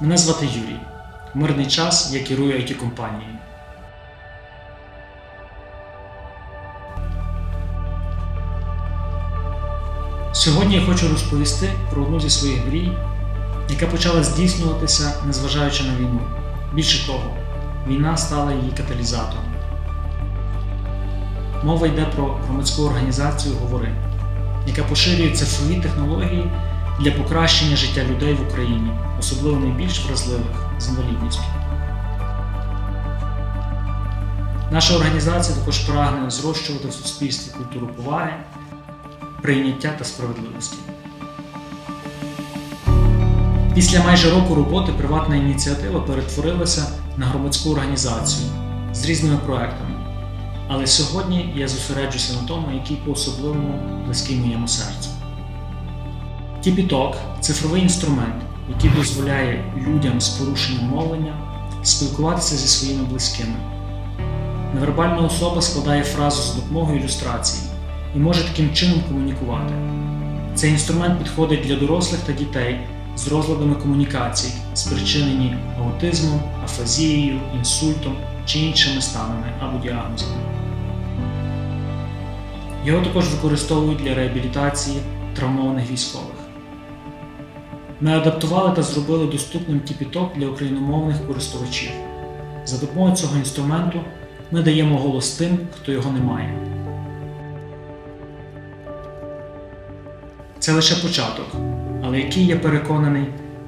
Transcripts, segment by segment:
Мене звати Юрій. Мирний час я керую it компанією. Сьогодні я хочу розповісти про одну зі своїх мрій, яка почала здійснюватися, незважаючи на війну. Більше того, війна стала її каталізатором. Мова йде про громадську організацію Говори, яка поширює цифрові технології для покращення життя людей в Україні, особливо найбільш вразливих з інвалідністю. Наша організація також прагне зрощувати в суспільстві культуру поваги, прийняття та справедливості. Після майже року роботи приватна ініціатива перетворилася на громадську організацію з різними проектами. Але сьогодні я зосереджуся на тому, який по-особливому близький моєму серцю. Тіпіток цифровий інструмент, який дозволяє людям з порушенням мовлення спілкуватися зі своїми близькими. Невербальна особа складає фразу з допомогою ілюстрації і може таким чином комунікувати. Цей інструмент підходить для дорослих та дітей з розладами комунікацій, спричинені аутизмом, афазією, інсультом чи іншими станами або діагнозами. Його також використовують для реабілітації травмованих військових. Ми адаптували та зробили доступним тіпіток для україномовних користувачів. За допомогою цього інструменту ми даємо голос тим, хто його не має. Це лише початок, але який я переконаний,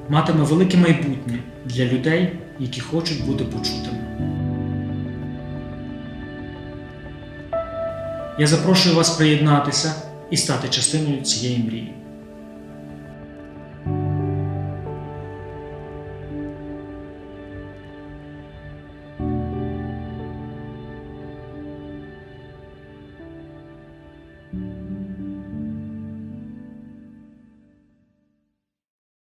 матиме велике майбутнє для людей, які хочуть бути почутими. Я запрошую вас приєднатися і стати частиною цієї мрії.